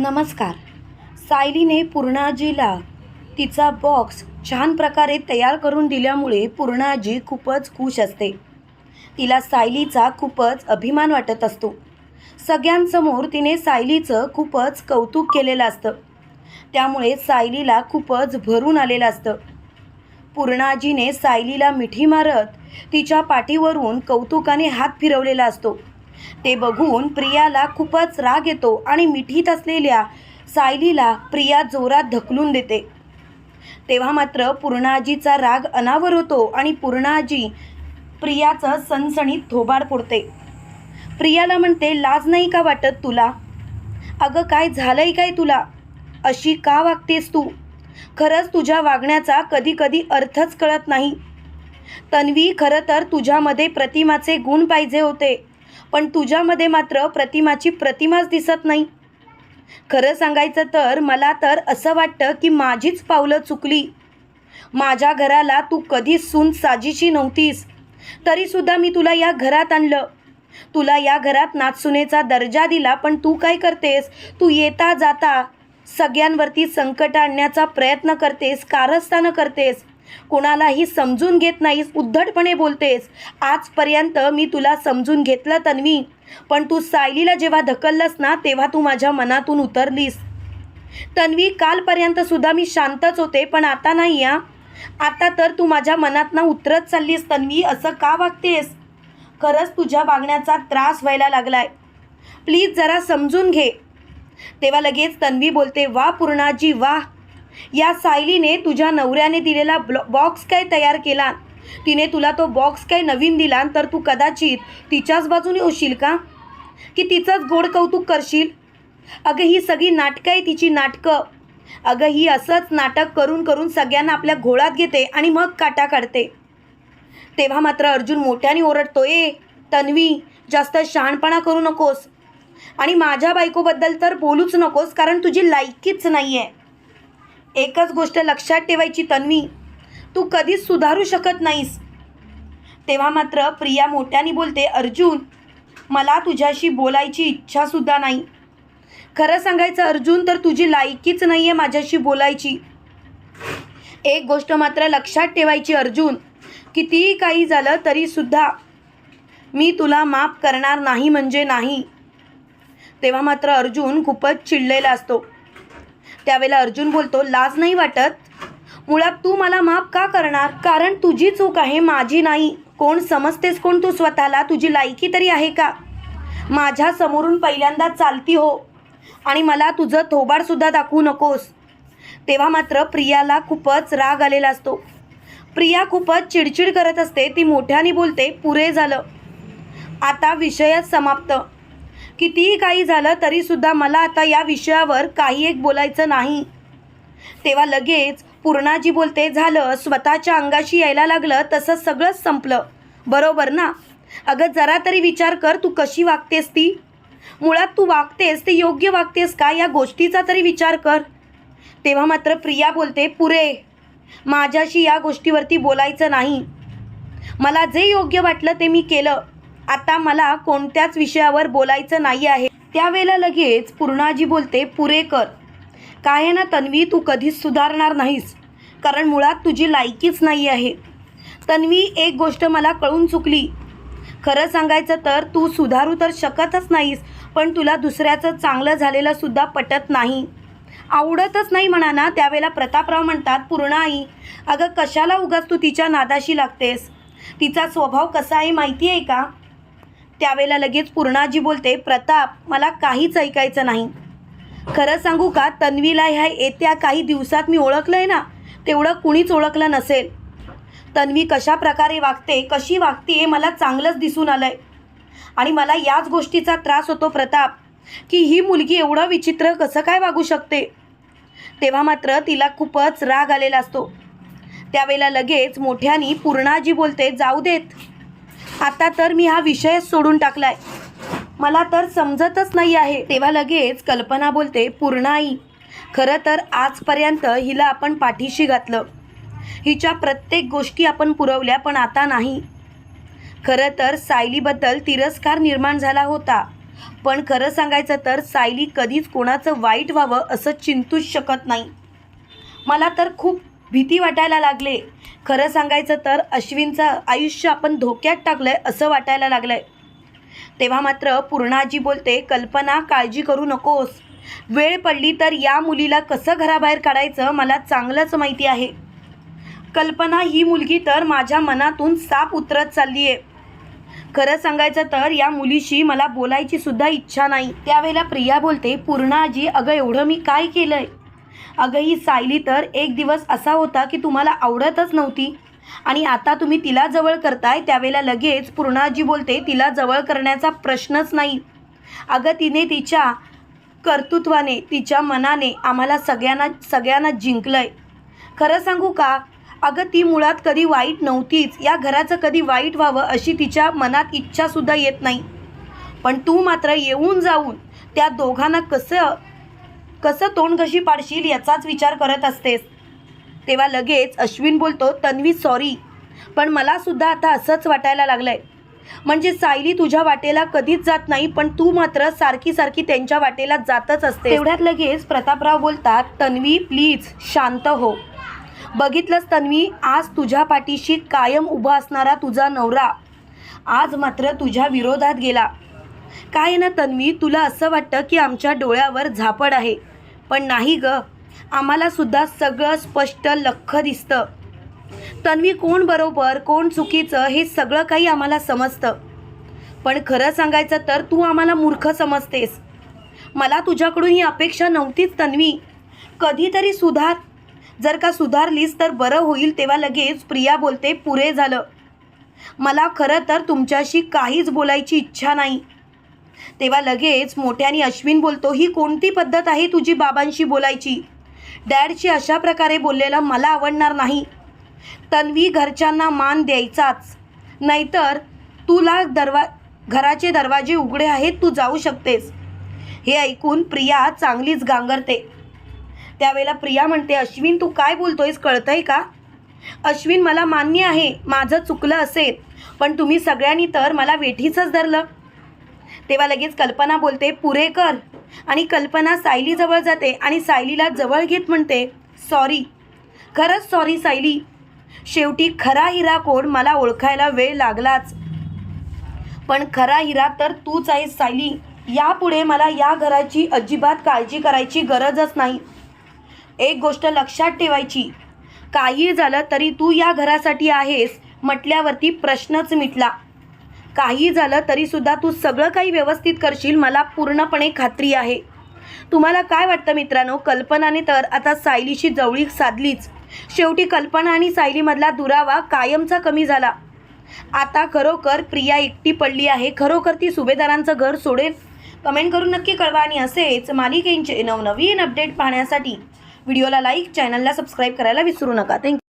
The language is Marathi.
नमस्कार. सायलीने पूर्णाजीला तिचा बॉक्स छान प्रकारे तयार करून दिल्यामुळे पूर्णाजी खूपच खुश असते. तिला सायलीचा खूपच अभिमान वाटत असतो. सगळ्यांसमोर तिने सायलीचं खूपच कौतुक केलेलं असतं. त्यामुळे सायलीला खूपच भरून आलेलं असतं. पूर्णाजीने सायलीला मिठी मारत तिच्या पाठीवरून कौतुकाने हात फिरवलेला असतो. ते बघून प्रियाला खूपच राग येतो आणि मिठीत असलेल्या सायलीला प्रिया जोरात ढकलून देते. तेव्हा मात्र पूर्णाजीचा राग अनावर होतो आणि पूर्णाजी प्रियाचं सणसणीत थोबाड फोडते. प्रियाला म्हणते लाज नाही का वाटत तुला? अगं काय झालंय काय तुला? अशी का वागतेस तू? खरंच तुझ्या वागण्याचा कधी कधी अर्थच कळत नाही. तन्वी खरं तर तुझ्यामध्ये प्रतिमाचे गुण पाहिजे होते. पण तुझ्यामध्ये मात्र प्रतिमाची प्रतिमाच दिसत नाही. खरं सांगायचं तर मला तर असं वाटतं की माझीच पावलं चुकली. माझ्या घराला तू कधीच सून साजीशी नव्हतीस. तरीसुद्धा मी तुला या घरात आणलं. तुला या घरात नाचसुनेचा दर्जा दिला पण तू काय करतेस? तू येता जाता सगळ्यांवरती संकट आणण्याचा प्रयत्न करतेस कारस्थानं करतेस. कोणालाही समजून घेत नाहीस उद्धटपणे बोलतेस. आजपर्यंत मी तुला समजून घेतलं तन्वी. पण तू सायलीला जेव्हा ढकललंस ना तेव्हा तू माझ्या मनातून उतरलीस. तन्वी कालपर्यंत सुद्धा मी शांतच होते पण आता नाही या आता तर तू माझ्या मनात ना उतरत चाललीस तन्वी. असं का वागतेस? खरंच तुझ्या वागण्याचा त्रास व्हायला लागलाय. प्लीज जरा समजून घे. तेव्हा लगेच तन्वी बोलते वा पूर्णाजी वा. या सायलीने तुझ्या नवऱ्याने दिलेला ब्लॉ बॉक्स काय तयार केला? तिने तुला तो बॉक्स काय नवीन दिला? तर तू कदाचित तिच्याच बाजूने होशील का? की तिचंच गोड कौतुक करशील? अगं ही सगळी नाटकं आहे तिची नाटकं. अगं ही असंच नाटक करून करून सगळ्यांना आपल्या घोळात घेते आणि मग काटा काढते. तेव्हा मात्र अर्जुन मोठ्याने ओरडतो ए तन्वी जास्त शहाणपणा करू नकोस. आणि माझ्या बायकोबद्दल तर बोलूच नकोस कारण तुझी लायकीच नाही आहे एकच गोष्ट लक्षात ठेवायची तन्वी. तू कधीच सुधारू शकत नाहीस. तेव्हा मात्र प्रिया मोठ्याने बोलते अर्जुन मला तुझ्याशी बोलायची इच्छासुद्धा नाही. खरं सांगायचं अर्जुन तर तुझी लायकीच नाही आहे माझ्याशी बोलायची. एक गोष्ट मात्र लक्षात ठेवायची अर्जुन कितीही काही झालं तरीसुद्धा मी तुला माफ करणार नाही म्हणजे नाही. तेव्हा मात्र अर्जुन खूपच चिडलेला असतो. त्यावेळेला अर्जुन बोलतो लाज नाही वाटत? मुळात तू मला माफ का करणार? कारण तुझी चूक आहे माझी नाही. कोण समजतेस कोण तू स्वतःला? तुझी लायकी तरी आहे का? माझ्या समोरून पहिल्यांदा चालती हो. आणि मला तुझं थोबाडसुद्धा दाखवू नकोस. तेव्हा मात्र प्रियाला खूपच राग आलेला असतो. प्रिया खूपच चिडचिड करत असते ती मोठ्याने बोलते पुरे झालं. आता विषयच समाप्त. कितीही काही झालं तरीसुद्धा मला आता या विषयावर काही एक बोलायचं नाही. तेव्हा लगेच पूर्णाजी बोलते झालं स्वतःच्या अंगाशी यायला लागलं तसं सगळंच संपलं. बरोबर ना? अगं जरा तरी विचार कर तू कशी वागतेस ती? मुळात तू वागतेस ते योग्य वागतेस का? या गोष्टीचा तरी विचार कर. तेव्हा मात्र प्रिया बोलते पुरे माझ्याशी या गोष्टीवरती बोलायचं नाही. मला जे योग्य वाटलं ते मी केलं. आता मला कोणत्याच विषयावर बोलायचं नाही आहे. त्यावेळेला लगेच पूर्णाजी बोलते पुरे कर. काय आहे ना तन्वी तू कधीच सुधारणार नाहीस. कारण मुळात तुझी लायकीच नाही आहे. तन्वी एक गोष्ट मला कळून चुकली. खरं सांगायचं तर तू सुधारू तर शकतच नाहीस पण तुला दुसऱ्याचं चांगलं झालेलं सुद्धा पटत नाही. आवडतच नाही म्हणा ना त्यावेळेला प्रतापराव म्हणतात पूर्णाई अगं कशाला उगाच तू तिच्या नादाशी लागतेस? तिचा स्वभाव कसा आहे माहिती आहे का? त्यावेळेला लगेच पूर्णाजी बोलते प्रताप मला काहीच ऐकायचं नाही. खरं सांगू का तन्वीला ह्या येत्या काही दिवसात मी ओळखलं आहे ना तेवढं कुणीच ओळखलं नसेल. तन्वी कशा प्रकारे वागते कशी वागते हे मला चांगलंच दिसून आलं आहे आणि मला याच गोष्टीचा त्रास होतो प्रताप की ही मुलगी एवढं विचित्र कसं काय वागू शकते? तेव्हा मात्र तिला खूपच राग आलेला असतो. त्यावेळेला लगेच मोठ्यानी पूर्णाजी बोलते जाऊ देत. आता तर मी हा विषयच सोडून टाकलाय. मला तर समजतच नाही आहे. तेव्हा लगेच कल्पना बोलते पूर्णाई खरं तर आजपर्यंत हिला आपण पाठीशी घातलं. हिच्या प्रत्येक गोष्टी आपण पुरवल्या पण आता नाही. खरं तर सायलीबद्दल तिरस्कार निर्माण झाला होता. पण खरं सांगायचं तर सायली कधीच कोणाचं वाईट व्हावं असं चिंतूच शकत नाही. मला तर खूप भीती वाटायला लागले. खरं सांगायचं तर अश्विनचं आयुष्य आपण धोक्यात टाकलं आहे असं वाटायला लागलं आहे तेव्हा मात्र पूर्णाजी बोलते कल्पना काळजी करू नकोस. वेळ पडली तर या मुलीला कसं घराबाहेर काढायचं मला चांगलंच माहिती आहे. कल्पना ही मुलगी तर माझ्या मनातून साप उतरत चालली आहे खरं सांगायचं तर या मुलीशी मला बोलायची सुद्धा इच्छा नाही. त्यावेळेला प्रिया बोलते पूर्णाजी अगं एवढं मी काय केलं आहे अगं ही सायली तर एक दिवस असा होता की तुम्हाला आवडतच नव्हती. आणि आता तुम्ही तिला जवळ करताय त्यावेळेला लगेच पूर्णाजी बोलते तिला जवळ करण्याचा प्रश्नच नाही. अगं तिने तिच्या कर्तृत्वाने तिच्या मनाने आम्हाला सगळ्यांना सगळ्यांना जिंकलंय. खरं सांगू का? अगं ती मुळात कधी वाईट नव्हतीच. या घराचं कधी वाईट व्हावं अशी तिच्या मनात इच्छासुद्धा येत नाही. पण तू मात्र येऊन जाऊन त्या दोघांना कसं कसं तोंड कशी पाडशील याचाच विचार करत असतेस. तेव्हा लगेच अश्विन बोलतो तन्वी सॉरी पण मलासुद्धा आता असंच वाटायला लागलंय. म्हणजे सायली तुझ्या वाटेला कधीच जात नाही पण तू मात्र सारखी सारखी त्यांच्या वाटेला जातच असते तेवढ्यात लगेच प्रतापराव बोलतात तन्वी प्लीज शांत हो. बघितलंस तन्वी आज तुझ्या पाठीशी कायम उभा असणारा तुझा नवरा. आज मात्र तुझ्या विरोधात गेला. काय ना तन्वी? तुला असं वाटतं की आमच्या डोळ्यावर झापड आहे. पण नाही ग. आम्हाला सुद्धा सगळं स्पष्ट लख दिसतं. तन्वी कोण बरोबर कोण चुकीचं हे सगळं काही आम्हाला समजतं. पण खरं सांगायचं तर तू आम्हाला मूर्ख समजतेस. मला तुझ्याकडून ही अपेक्षा नव्हतीच तन्वी. कधीतरी सुधार. जर का सुधारलीस तर बरं होईल तेव्हा लगेच प्रिया बोलते पुरे झालं. मला खरं तर तुमच्याशी काहीच बोलायची इच्छा नाही. तेव्हा लगेच मोठ्याने अश्विन बोलतो ही कोणती पद्धत आहे तुझी बाबांशी बोलायची? डॅडशी अशा प्रकारे बोललेलं मला आवडणार नाही. तन्वी घरच्यांना मान द्यायचाच. नाहीतर तुला दरवा घराचे दरवाजे उघडे आहेत तू जाऊ शकतेस. हे ऐकून प्रिया चांगलीच गांगरते. त्यावेळेला प्रिया म्हणते अश्विन तू काय बोलतोयस कळतंय का? अश्विन मला मान्य आहे माझं चुकलं असेल पण तुम्ही सगळ्यांनी तर मला वेठीचंच धरलं. तेव्हा लगेच कल्पना बोलते पुरे कर. आणि कल्पना सायलीजवळ जाते आणि सायलीला जवळ घेत म्हणते सॉरी खरंच सॉरी सायली. शेवटी खरा हिरा कोण मला ओळखायला वेळ लागलाच. पण खरा हिरा तर तूच आहेस सायली. यापुढे मला या घराची अजिबात काळजी करायची गरजच नाही. एक गोष्ट लक्षात ठेवायची. काही झालं तरी तू या घरासाठी आहेस म्हटल्यावरती प्रश्नच मिटला. काही झालं तरीसुद्धा तू सगळं काही व्यवस्थित करशील मला पूर्णपणे खात्री आहे. तुम्हाला काय वाटतं मित्रांनो? कल्पनाने तर आता सायलीशी जवळीक साधलीच. शेवटी कल्पना आणि सायलीमधला दुरावा कायमचा कमी झाला. आता खरोखर प्रिया एकटी पडली आहे. खरोखर ती सुभेदारांचं घर सोडेल? कमेंट करून नक्की कळवा आणि असेच मालिकेंचे नवनवीन अपडेट पाहण्यासाठी व्हिडिओला लाईक चॅनलला सबस्क्राईब करायला विसरू नका. थँक्यू